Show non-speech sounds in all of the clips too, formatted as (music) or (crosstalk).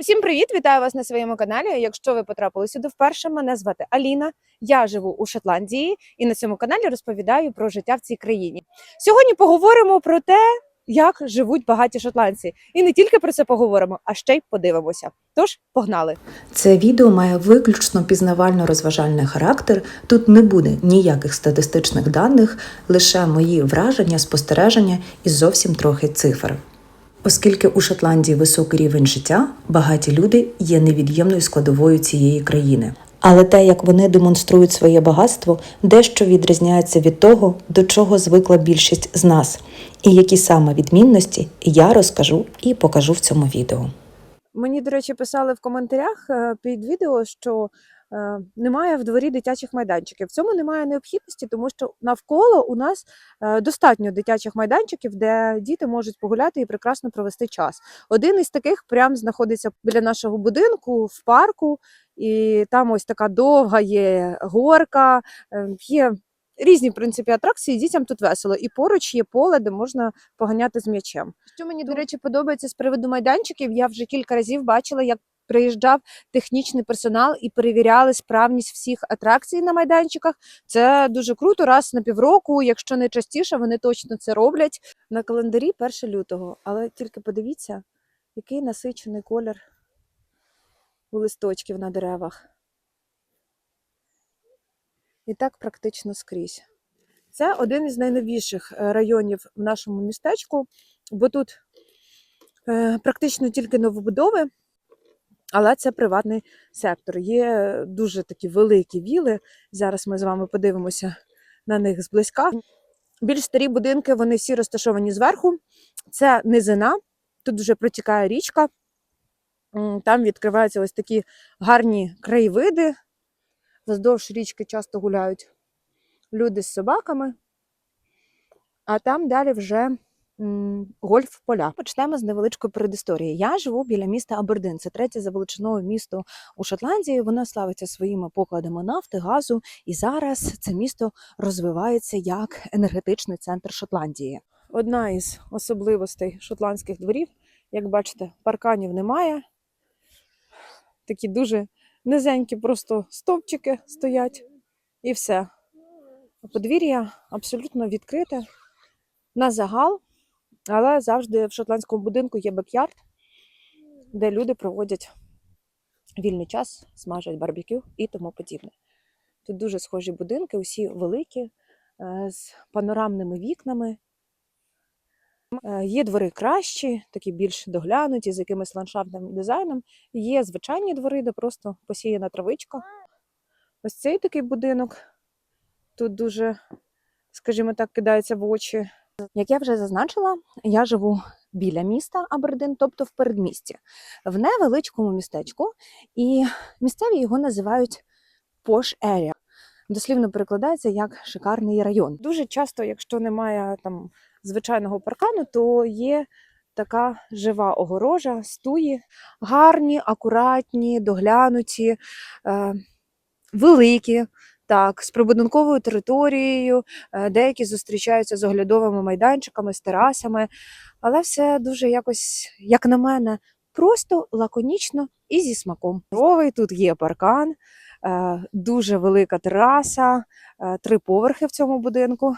Усім привіт! Вітаю вас на своєму каналі. Якщо ви потрапили сюди вперше, мене звати Аліна. Я живу у Шотландії і на цьому каналі розповідаю про життя в цій країні. Сьогодні поговоримо про те, як живуть багаті шотландці, і не тільки про це поговоримо, а ще й подивимося. Тож погнали! Це відео має виключно пізнавально-розважальний характер. Тут не буде ніяких статистичних даних, лише мої враження, спостереження і зовсім трохи цифр. Оскільки у Шотландії високий рівень життя, багаті люди є невід'ємною складовою цієї країни. Але те, як вони демонструють своє багатство, дещо відрізняється від того, до чого звикла більшість з нас, і які саме відмінності я розкажу і покажу в цьому відео. Мені, до речі, писали в коментарях е, під відео, що немає в дворі дитячих майданчиків. В цьому немає необхідності, тому що навколо у нас е, достатньо дитячих майданчиків, де діти можуть погуляти і прекрасно провести час. Один із таких прям знаходиться біля нашого будинку в парку, і там ось така довга є горка, е, є. Різні в принципі атракції, дітям тут весело. І поруч є поле, де можна поганяти з м'ячем. Що мені, до речі, подобається з приводу майданчиків, я вже кілька разів бачила, як приїжджав технічний персонал і перевіряли справність всіх атракцій на майданчиках. Це дуже круто. Раз на півроку, якщо не частіше, вони точно це роблять. На календарі 1 лютого, але тільки подивіться, який насичений колір у листочків на деревах. І так практично скрізь. Це один із найновіших е, районів в нашому містечку, бо тут е, практично тільки новобудови, але це приватний сектор. Є дуже такі великі віли. Зараз ми з вами подивимося на них зблизька. Більш старі будинки, вони всі розташовані зверху. Це низина, тут вже протікає річка. Там відкриваються ось такі гарні краєвиди. Вздовж річки часто гуляють люди з собаками, а там далі вже м, гольф-поля. Почнемо з невеличкої передісторії. Я живу біля міста Абердин. Це третє за величиною місто у Шотландії. Воно славиться своїми покладами нафти, газу, і зараз це місто розвивається як енергетичний центр Шотландії. Одна із особливостей шотландських дворів, як бачите, парканів немає. Такі дуже низенькі просто стовпчики стоять і все. Подвір'я абсолютно відкрите на загал, але завжди в шотландському будинку є бекярд, де люди проводять вільний час, смажать барбекю і тому подібне. Тут дуже схожі будинки, усі великі, е, з панорамними вікнами. Е, Є двори кращі, такі більш доглянуті, з якимось ландшафтним дизайном. Є звичайні двори, де просто посіяна травичка. Ось цей такий будинок. Тут дуже, скажімо так, кидається в очі. Як я вже зазначила, я живу біля міста Абердин, тобто в передмісті, в невеличкому містечку, і місцеві його називають Posh Area. Дослівно перекладається як шикарний район. Дуже часто, якщо немає там звичайного паркану, то є така жива огорожа, стуї, гарні, акуратні, доглянуті, е, великі. Так, з прибудинковою територією, е, деякі зустрічаються з оглядовими майданчиками, з терасами, але все дуже якось, як на мене, просто лаконічно і зі смаком. Здоровий, тут є паркан, е, дуже велика тераса, е, три поверхи в цьому будинку.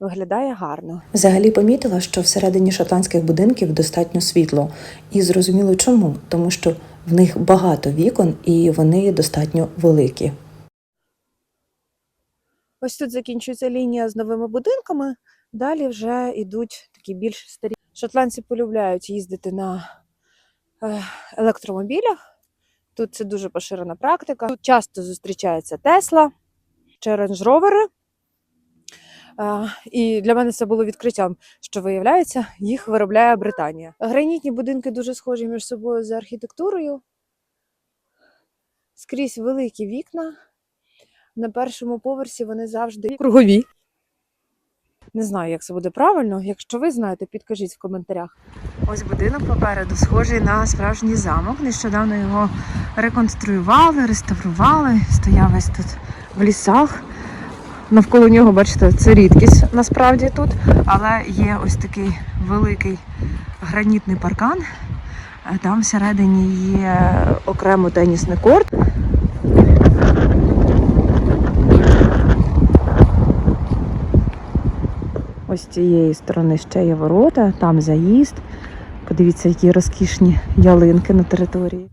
Виглядає гарно. Взагалі помітила, що всередині шотландських будинків достатньо світло, і зрозуміло чому, тому що в них багато вікон і вони достатньо великі. Ось тут закінчується лінія з новими будинками. Далі вже йдуть такі більш старі. Шотландці полюбляють їздити на е, електромобілях. Тут це дуже поширена практика. Тут часто зустрічається Тесла чи Range Rover. Е, І для мене це було відкриттям, що виявляється, їх виробляє Британія. Гранітні будинки дуже схожі між собою за архітектурою. Скрізь великі вікна. На першому поверсі вони завжди кругові. Не знаю, як це буде правильно. Якщо ви знаєте, підкажіть в коментарях. Ось будинок попереду схожий на справжній замок. Нещодавно його реконструювали, реставрували. Стояв весь тут в лісах. Навколо нього, бачите, це рідкість насправді тут, але є ось такий великий гранітний паркан. Там всередині є окремо тенісний корт. Ось з цієї сторони ще є ворота, там заїзд. Подивіться, які розкішні ялинки на території.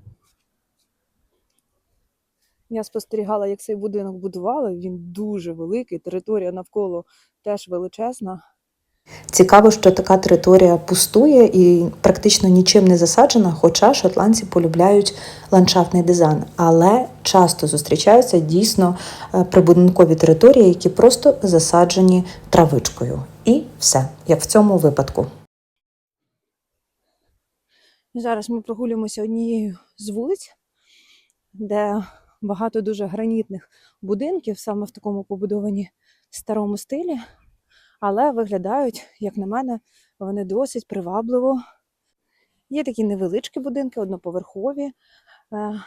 Я спостерігала, як цей будинок будували. Він дуже великий, територія навколо теж величезна. Цікаво, що така територія пустує і практично нічим не засаджена, хоча шотландці полюбляють ландшафтний дизайн. Але часто зустрічаються дійсно е, прибудинкові території, які просто засаджені травичкою. І все, як в цьому випадку. Зараз ми прогулюємося однією з вулиць, де багато дуже гранітних будинків, саме в такому побудовані старому стилі, але виглядають, як на мене, вони досить привабливо. Є такі невеличкі будинки, одноповерхові. Е,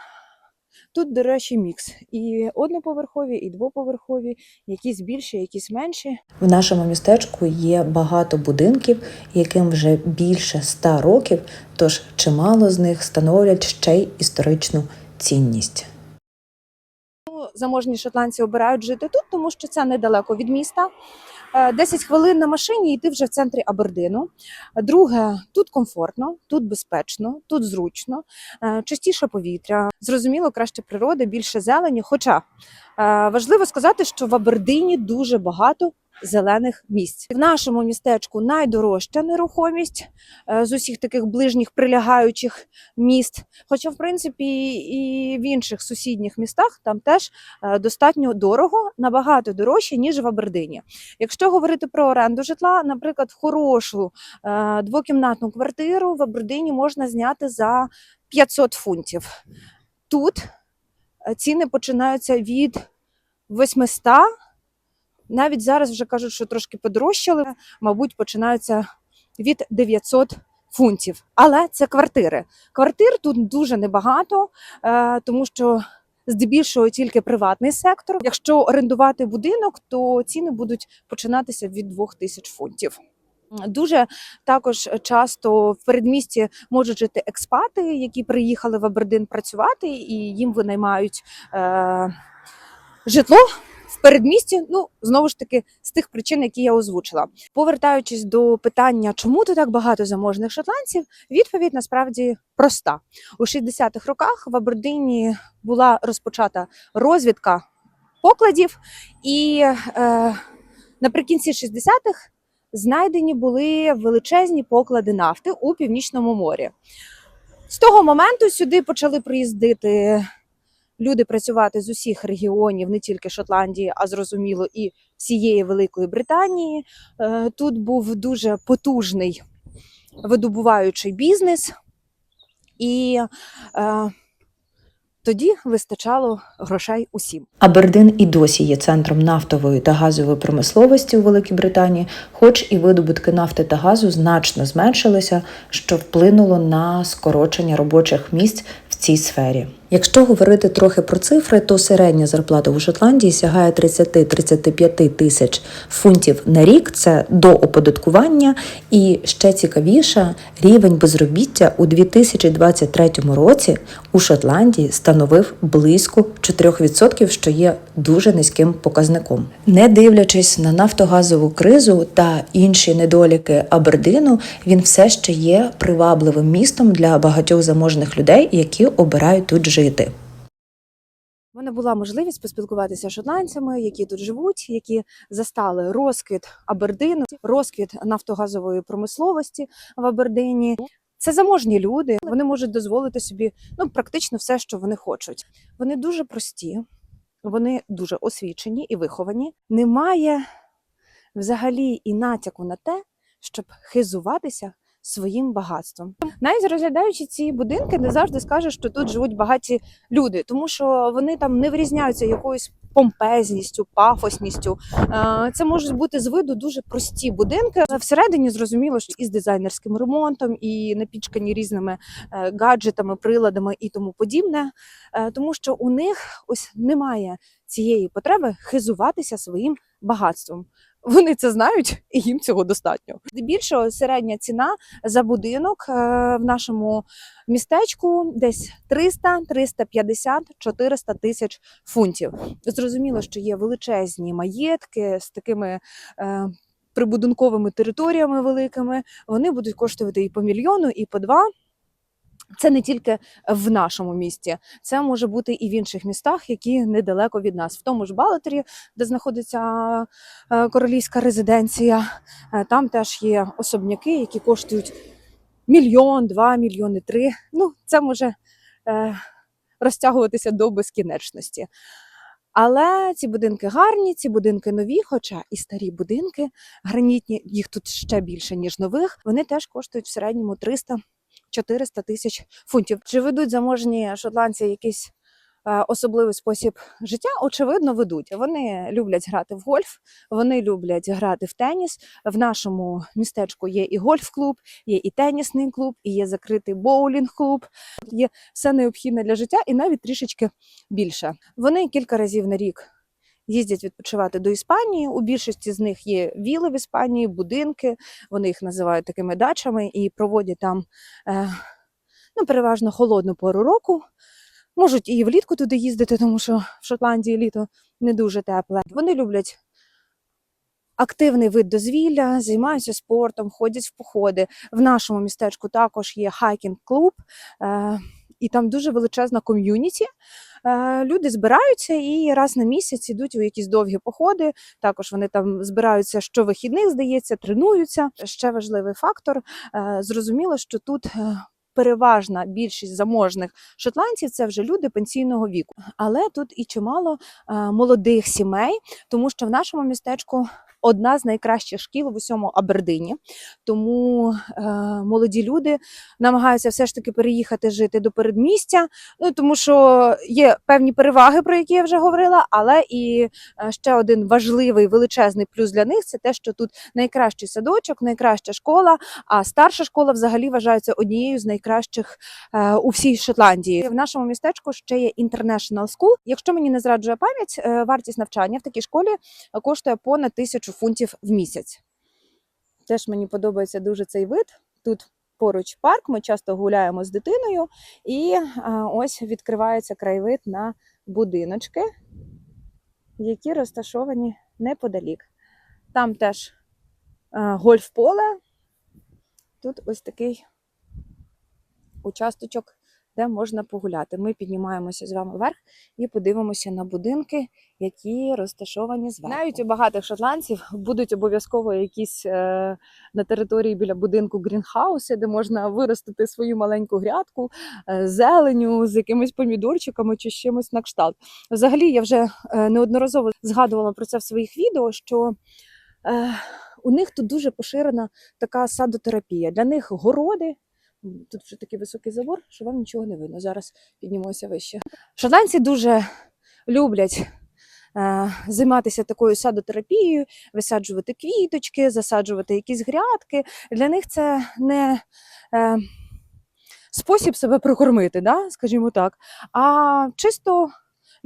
Тут, до речі, мікс. І одноповерхові, і двоповерхові, якісь більші, якісь менші. В нашому містечку є багато будинків, яким вже більше ста років, тож чимало з них становлять ще й історичну цінність. Заможні шотландці обирають жити тут, тому що це недалеко від міста. Е, 10 хвилин на машині і ти вже в центрі Абердину. Друге, тут комфортно, тут безпечно, тут зручно, е, чистіше повітря, зрозуміло, краще природа, більше зелені. Хоча е, важливо сказати, що в Абердині дуже багато зелених місць. В нашому містечку найдорожча нерухомість е, з усіх таких ближніх прилягаючих міст. Хоча, в принципі, і в інших сусідніх містах там теж е, достатньо дорого, набагато дорожче, ніж в Абердині. Якщо говорити про оренду житла, наприклад, хорошу е, двокімнатну квартиру в Абердині можна зняти за 500 фунтів. Тут ціни починаються від 800, навіть зараз вже кажуть, що трошки подорожчали, мабуть, починаються від 900 фунтів. Але це квартири. Квартир тут дуже небагато, е, тому що здебільшого тільки приватний сектор. Якщо орендувати будинок, то ціни будуть починатися від 2000 фунтів. Дуже також часто в передмісті можуть жити експати, які приїхали в Абердин працювати, і їм винаймають е, житло в передмісті. Ну знову ж таки, з тих причин, які я озвучила. Повертаючись до питання, чому тут так багато заможних шотландців, відповідь насправді проста. У 60-х роках в Абердині була розпочата розвідка покладів, і е, наприкінці 60-х знайдені були величезні поклади нафти у північному морі. З того моменту сюди почали приїздити люди працювати з усіх регіонів, не тільки Шотландії, а зрозуміло, і всієї Великої Британії. Е, Тут був дуже потужний видобуваючий бізнес, і е, тоді вистачало грошей усім. Абердин і досі є центром нафтової та газової промисловості у Великій Британії, хоч і видобутки нафти та газу значно зменшилися, що вплинуло на скорочення робочих місць в цій сфері. Якщо говорити трохи про цифри, то середня зарплата у Шотландії сягає 30-35 тисяч фунтів на рік. Це до оподаткування. І ще цікавіше, рівень безробіття у 2023 році у Шотландії становив близько 4%, що є дуже низьким показником. Не дивлячись на нафтогазову кризу та інші недоліки Абердину, він все ще є привабливим містом для багатьох заможних людей, які обирають тут жити. У мене була можливість поспілкуватися з шотландцями, які тут живуть, які застали розквіт Абердину, розквіт нафтогазової промисловості в Абердині. Це заможні люди. Вони можуть дозволити собі ну практично все, що вони хочуть. Вони дуже прості, вони дуже освічені і виховані. Немає взагалі і натяку на те, щоб хизуватися своїм багатством. Навіть розглядаючи ці будинки, не завжди скажеш, що тут живуть багаті люди, тому що вони там не вирізняються якоюсь помпезністю, пафосністю. Е, Це можуть бути з виду дуже прості будинки. Всередині зрозуміло, що із дизайнерським ремонтом, і напічкані різними е, гаджетами, приладами і тому подібне. Е, Тому що у них ось немає цієї потреби хизуватися своїм багатством. Вони це знають, і їм цього достатньо. Здебільшого середня ціна за будинок е, в нашому містечку десь 300, 350, 400 тисяч фунтів. Зрозуміло, що є величезні маєтки з такими е, прибудинковими територіями великими. Вони будуть коштувати і по мільйону, і по два. Це не тільки в нашому місті, це може бути і в інших містах, які недалеко від нас. В тому ж Балатері, де знаходиться е, королівська резиденція, е, там теж є особняки, які коштують мільйон, два мільйони, три. Ну, це може е, розтягуватися до безкінечності. Але ці будинки гарні, ці будинки нові, хоча і старі будинки гранітні, їх тут ще більше, ніж нових. Вони теж коштують в середньому 300 400 тисяч фунтів. Чи ведуть заможні шотландці якийсь е, особливий спосіб життя? Очевидно, ведуть. Вони люблять грати в гольф, вони люблять грати в теніс. В нашому містечку є і гольф-клуб, є і тенісний клуб, і є закритий боулінг-клуб. Є все необхідне для життя і навіть трішечки більше. Вони кілька разів на рік. Їздять відпочивати до Іспанії. У більшості з них є віли в Іспанії, будинки. Вони їх називають такими дачами і проводять там е, ну, переважно холодну пору року. Можуть і влітку туди їздити, тому що в Шотландії літо не дуже тепле. Вони люблять активний вид дозвілля, займаються спортом, ходять в походи. В нашому містечку також є хайкінг-клуб, е, і там дуже величезна ком'юніті. Е, Люди збираються і раз на місяць ідуть у якісь довгі походи. Також вони там збираються щовихідних, здається, тренуються. Ще важливий фактор. е, Зрозуміло, що тут. Переважна більшість заможних шотландців це вже люди пенсійного віку, але тут і чимало е, молодих сімей, тому що в нашому містечку одна з найкращих шкіл в усьому Абердині. Тому е, молоді люди намагаються все ж таки переїхати жити до передмістя. Ну тому що є певні переваги, про які я вже говорила, але і е, ще один важливий величезний плюс для них це те, що тут найкращий садочок, найкраща школа. А старша школа взагалі вважається однією з найкращих е, у всій Шотландії. В нашому містечку ще є International School. Якщо мені не зраджує пам'ять, е, вартість навчання в такій школі е, коштує понад тисячу фунтів в місяць. Теж мені подобається дуже цей вид. Тут поруч парк, ми часто гуляємо з дитиною, і ось відкривається краєвид на будиночки, які розташовані неподалік. Там теж гольф-поле. Тут ось такий участочок, де можна погуляти. Ми піднімаємося з вами вверх і подивимося на будинки, які розташовані зверху. Навіть у багатих шотландців будуть обов'язково якісь е, на території біля будинку грінхауси, де можна виростити свою маленьку грядку, е, зеленю з якимись помідорчиками чи з чимось на кшталт. Взагалі, я вже е, неодноразово згадувала про це в своїх відео, що е, у них тут дуже поширена така садотерапія. Для них городи. Тут вже такий високий забор, що вам нічого не видно. Зараз піднімуся вище. Шотландці дуже люблять е, займатися такою садотерапією, висаджувати квіточки, засаджувати якісь грядки. Для них це не е, спосіб себе прокормити, да? скажімо так, а чисто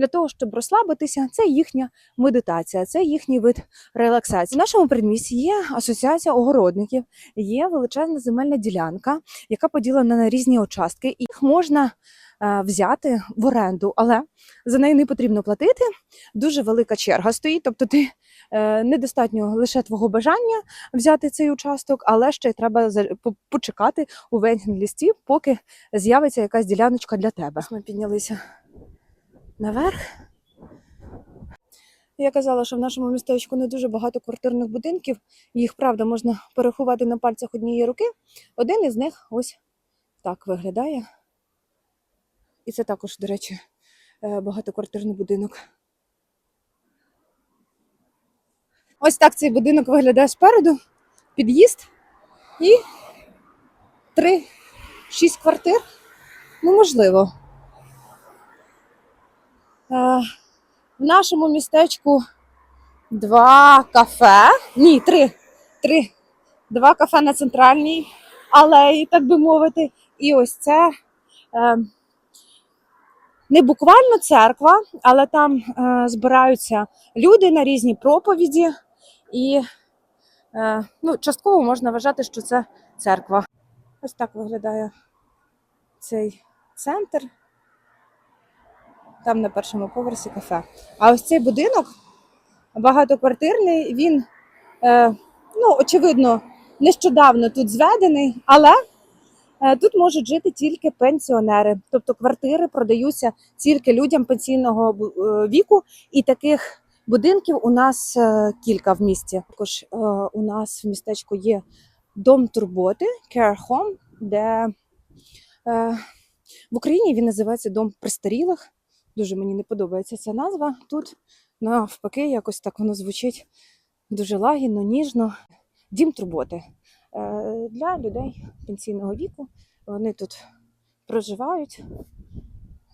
для того, щоб розслабитися, це їхня медитація, це їхній вид релаксації. В нашому передмісті є асоціація огородників, є величезна земельна ділянка, яка поділена на різні участки, і їх можна е, взяти в оренду, але за неї не потрібно платити. Дуже велика черга стоїть. Тобто, ти е, недостатньо лише твого бажання взяти цей участок, але ще й треба за- по- почекати у вейнг-лісті, поки з'явиться якась діляночка для тебе. Ми піднялися наверх. Я казала, що в нашому містечку не дуже багато квартирних будинків. Їх, правда, можна порахувати на пальцях однієї руки. Один із них ось так виглядає. І це також, до речі, е, багатоквартирний будинок. Ось так цей будинок виглядає спереду. Під'їзд і три, шість квартир. Ну, можливо. Е, В нашому містечку два кафе. Ні, три. Три. Два кафе на центральній алеї, так би мовити. І ось це е, не буквально церква, але там е, збираються люди на різні проповіді, і ну, частково можна вважати, що це церква. Ось так виглядає цей центр. Там на першому поверсі кафе. А ось цей будинок багатоквартирний, він, е, ну, очевидно, нещодавно тут зведений, але е, тут можуть жити тільки пенсіонери. Тобто квартири продаються тільки людям пенсійного е, віку, і таких будинків у нас е, кілька в місті. Також у нас в містечку є дом турботи, care home, де в Україні він називається Дом престарілих. Дуже мені не подобається ця назва. Тут навпаки, якось так воно звучить дуже лагідно, ніжно. Дім турботи е, для людей пенсійного віку. Вони тут проживають.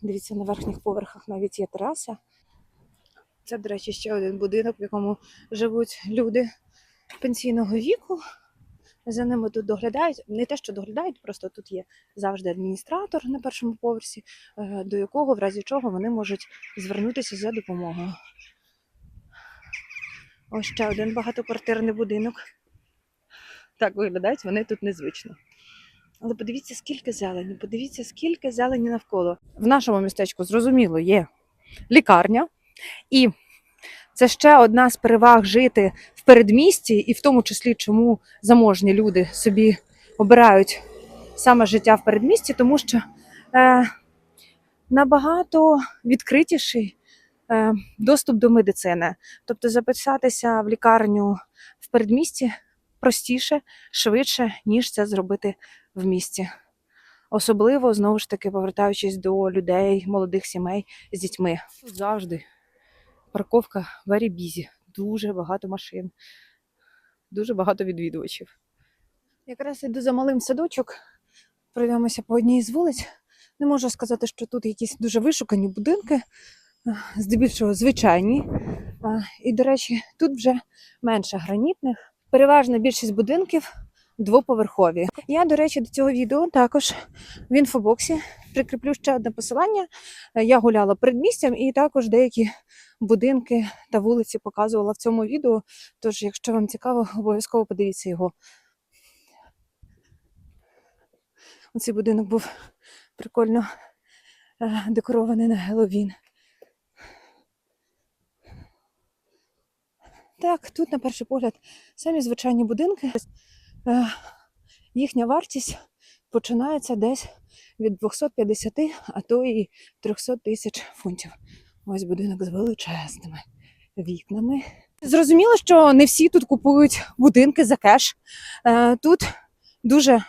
Дивіться, на верхніх поверхах навіть є тераса. Це, до речі, ще один будинок, в якому живуть люди пенсійного віку. За ними тут доглядають. Не те, що доглядають, просто тут є завжди адміністратор на першому поверсі, е, до якого, в разі чого, вони можуть звернутися за допомогою. Ось ще один багатоквартирний будинок. Так виглядають вони тут незвично. Але подивіться, скільки зелені, подивіться, скільки зелені навколо. В нашому містечку, зрозуміло, є лікарня, і це ще одна з переваг жити в передмісті, і в тому числі, чому заможні люди собі обирають саме життя в передмісті, тому що е, набагато відкритіший е, доступ до медицини. Тобто записатися в лікарню в передмісті простіше, швидше, ніж це зробити в місті. Особливо, знову ж таки, повертаючись до людей, молодих сімей з дітьми. Завжди парковка very busy. Дуже багато машин, дуже багато відвідувачів. Якраз іду за малим садочок, пройдемося по одній з вулиць. Не можу сказати, що тут якісь дуже вишукані будинки, здебільшого звичайні. І, до речі, тут вже менше гранітних. Переважна більшість будинків двоповерхові. Я, до речі, до цього відео також в інфобоксі прикріплю ще одне посилання. Я гуляла передмістям і також деякі будинки та вулиці показувала в цьому відео. Тож, якщо вам цікаво, обов'язково подивіться його. Оцей будинок був прикольно е, декорований на Геловін. Так, тут, на перший погляд, самі звичайні будинки. Е, Їхня вартість починається десь від 250, а то і 300 тисяч фунтів. Ось будинок з величезними вікнами. Зрозуміло, що не всі тут купують будинки за кеш. Е, Тут дуже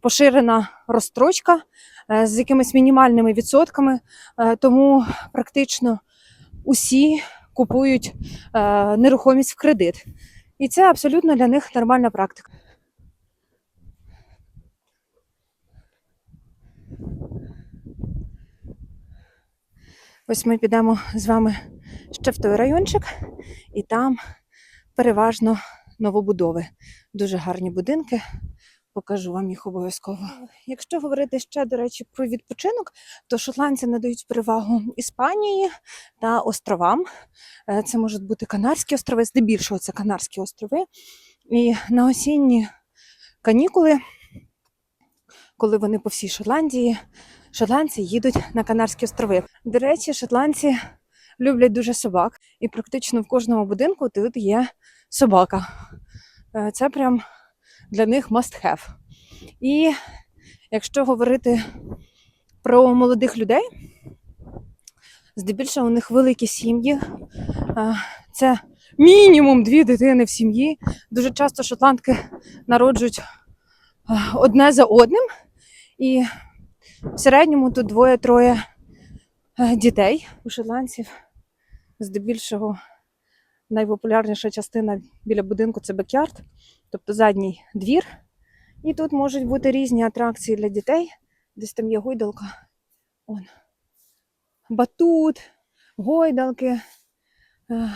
поширена розстрочка е, з якимись мінімальними відсотками, тому практично усі купують нерухомість в кредит. І це абсолютно для них нормальна практика. Ось ми підемо з вами ще в той райончик, і там переважно новобудови. Дуже гарні будинки. Покажу вам їх обов'язково. Якщо говорити ще, до речі, про відпочинок, то шотландці надають перевагу Іспанії та островам. Е, Це можуть бути Канарські острови, здебільшого це Канарські острови. І на осінні канікули, коли вони по всій Шотландії, шотландці їдуть на Канарські острови. До речі, шотландці люблять дуже собак, і практично в кожному будинку тут є собака. Е, Це прям для них must have. І якщо говорити про молодих людей, здебільшого у них великі сім'ї. Е, Це мінімум дві дитини в сім'ї. Дуже часто шотландки народжують е, одне за одним. І в середньому тут двоє-троє е, дітей у шотландців. Здебільшого найпопулярніша частина біля будинку це бекярд, тобто задній двір. І тут можуть бути різні атракції для дітей. Десь там є гойдалка. Он. Батут, гойдалки, е,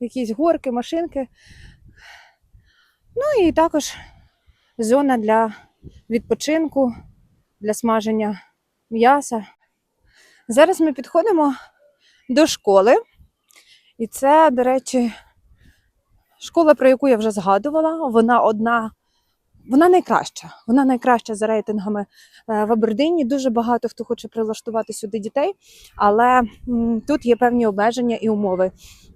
якісь горки, машинки. Ну і також зона для відпочинку, для смаження м'яса. Зараз ми підходимо до школи. І це, до речі, школа, про яку я вже згадувала. Вона одна, вона найкраща. Вона найкраща за рейтингами е, в Абердині. Дуже багато хто хоче прилаштувати сюди дітей, але тут є певні обмеження і умови.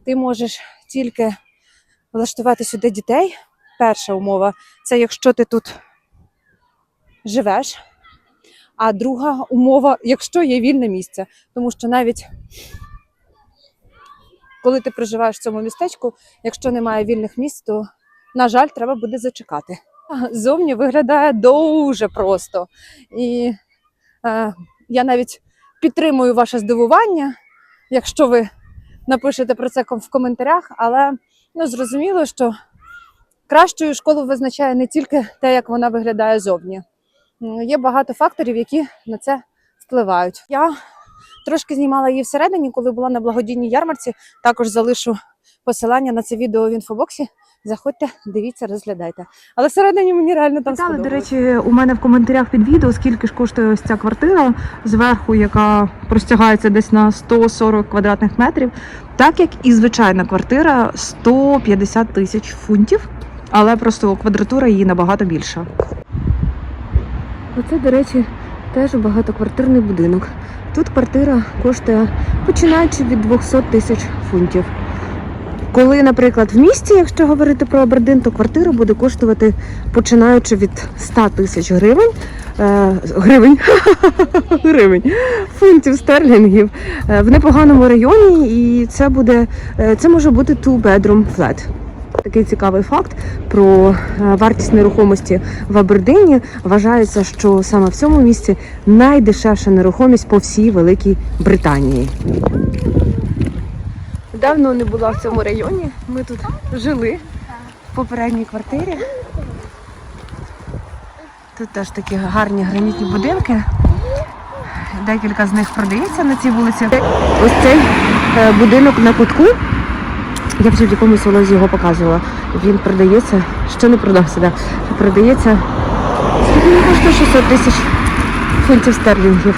Ти можеш тільки влаштувати сюди дітей. Перша умова це якщо ти тут живеш. А друга умова, якщо є вільне місце, тому що навіть коли ти проживаєш в цьому містечку, якщо немає вільних місць, то, на жаль, треба буде зачекати. Зовні виглядає дуже просто. І е, я навіть підтримую ваше здивування, якщо ви напишете про це в коментарях, але ну, зрозуміло, що кращою школу визначає не тільки те, як вона виглядає зовні. Є багато факторів, які на це впливають. Я трошки знімала її всередині, коли була на благодійній ярмарці. Також залишу посилання на це відео в інфобоксі. Заходьте, дивіться, розглядайте. Але всередині мені реально там Питали, до речі, у мене в коментарях під відео, скільки ж коштує ось ця квартира зверху, яка простягається десь на 140 квадратних метрів. Так як і звичайна квартира 150 тисяч фунтів, але просто квадратура її набагато більша. Оце, до речі, теж багатоквартирний будинок. Тут квартира коштує починаючи від 200 тисяч фунтів. Коли, наприклад, в місті, якщо говорити про Абердин, то квартира буде коштувати починаючи від 100 тисяч гривень. Е, гривень, (laughs) гривень, фунтів стерлінгів е, в непоганому районі, і це буде е, це може бути two bedroom flat. Такий цікавий факт про е, вартість нерухомості в Абердині. Вважається, що саме в цьому місці найдешевша нерухомість по всій Великій Британії. Давно не була в цьому районі. Ми тут жили в попередній квартирі. Тут теж такі гарні гранітні будинки. Декілька з них продається на цій вулиці. Ось цей е, будинок на кутку. Я вже в якомусь влозі його показувала. Він продається, ще не продався, да. продається. Скільки коштує 600 тисяч фунтів стерлінгів.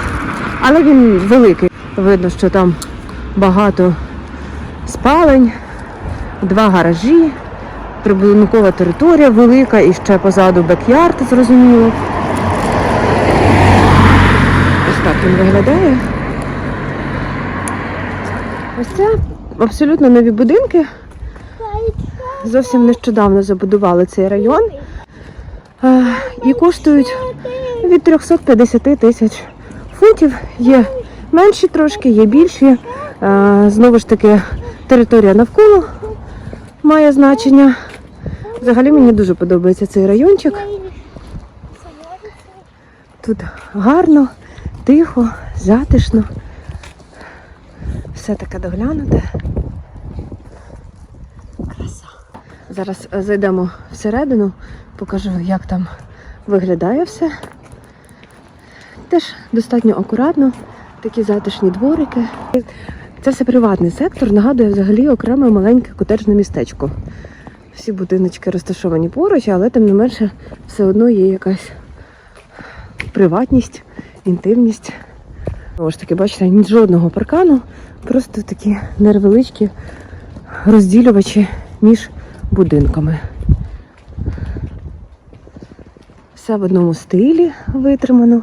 Але він великий. Видно, що там багато спалень, два гаражі, прибудинкова територія велика і ще позаду бек-ярд, зрозуміло. Ось так він виглядає. Ось це абсолютно нові будинки. Зовсім нещодавно забудували цей район. І коштують від 350 тисяч фунтів. Є менші трошки, є більші. Знову ж таки, територія навколо має значення. Взагалі мені дуже подобається цей райончик. Тут гарно, тихо, затишно. Все таке доглянуте. Краса. Зараз зайдемо всередину, покажу, як там виглядає все. Теж достатньо акуратно, такі затишні дворики. Це все приватний сектор, нагадує взагалі окреме маленьке котеджне містечко. Всі будиночки розташовані поруч, але тим не менше все одно є якась приватність, інтимність. Ж таки, бачите, ні жодного паркану, просто такі невеличкі розділювачі між будинками. Все в одному стилі витримано.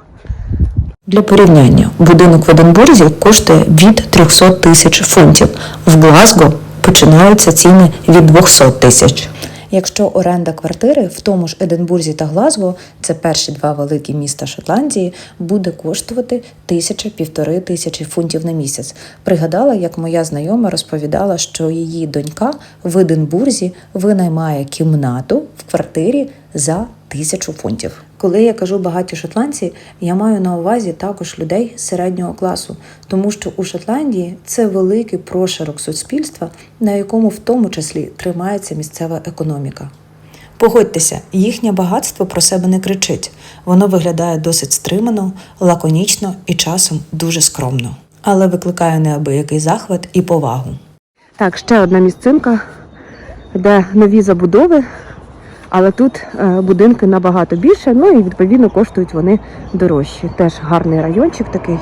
Для порівняння, будинок в Единбурзі коштує від 300 тисяч фунтів. В Глазго починаються ціни від 200 тисяч. Якщо оренда квартири в тому ж Единбурзі та Глазго, це перші два великі міста Шотландії, буде коштувати тисяча-півтори тисячі фунтів на місяць. Пригадала, як моя знайома розповідала, що її донька в Единбурзі винаймає кімнату в квартирі за тисячу фунтів. Коли я кажу багаті шотландці, я маю на увазі також людей середнього класу, тому що у Шотландії це великий прошарок суспільства, на якому в тому числі тримається місцева економіка. Погодьтеся, їхнє багатство про себе не кричить. Воно виглядає досить стримано, лаконічно і часом дуже скромно, але викликає неабиякий захват і повагу. Так, ще одна місцинка, де нові забудови, але тут е, будинки набагато більше, ну і відповідно коштують вони дорожчі. Теж гарний райончик такий.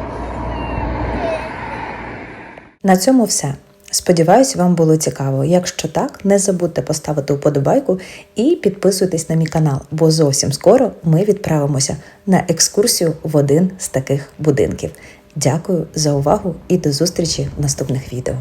На цьому все. Сподіваюсь, вам було цікаво. Якщо так, не забудьте поставити уподобайку і підписуйтесь на мій канал, бо зовсім скоро ми відправимося на екскурсію в один з таких будинків. Дякую за увагу і до зустрічі в наступних відео.